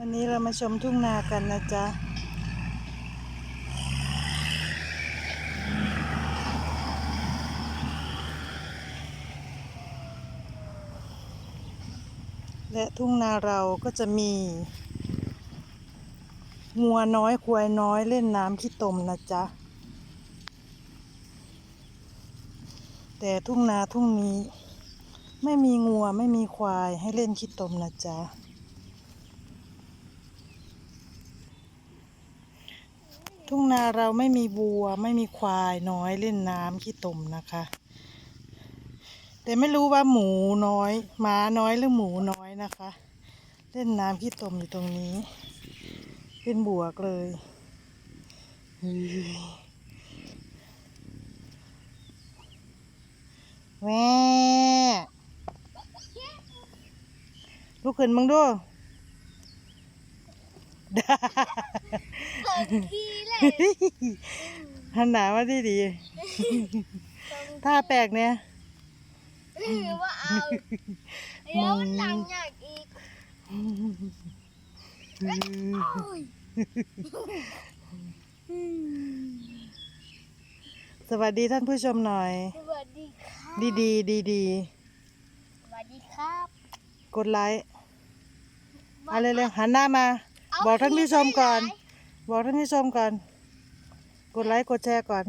วันนี้เรามาชมทุ่งนากันนะจ๊ะ และทุ่งนาเราก็จะมีงัวน้อยควายน้อยเล่นน้ำขี้ตมนะจ๊ะ แต่ทุ่งนาทุ่งนี้ ไม่มีงัวไม่มีควายให้เล่นขี้ตมนะจ๊ะ ทุ่งนาเราไม่มีวัวไม่มีควายน้อยเล่นน้ำขี้ตมนะคะ แต่ไม่รู้ว่าหมูน้อยม้าน้อยหรือหมูน้อยนะคะ เล่นน้ำขี้ตมอยู่ตรงนี้ เป็นบวกเลยเฮ้ยแม่ลูกขึ้นมึงดู ทีเลยหันหนามาดีดีถ้าแปลกเนี่ยหรือว่าเอาแล้วมันหลังอยากอีกโอ้ยสวัสดีท่านผู้ชมหน่อย สวัสดีครับดีดีดีดีสวัสดีครับๆกดไลค์ เอาเร็วๆหันหน้ามาเบอกท่านผู้ชมก่อนผีบอกท่านผู้ชมก่อน กดไลค์กดแชร์ก่อน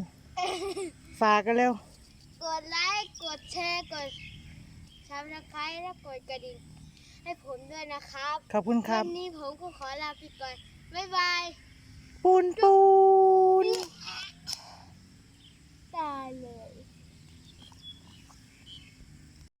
ฝากกันเร็ว กดไลค์ กดแชร์ กดซับสไครต์และกดกระดิ่งให้ผมด้วยนะครับ ขอบคุณครับ วันนี้ผมก็ขอลาไปก่อน บ๊ายบาย ปูนปูนนี่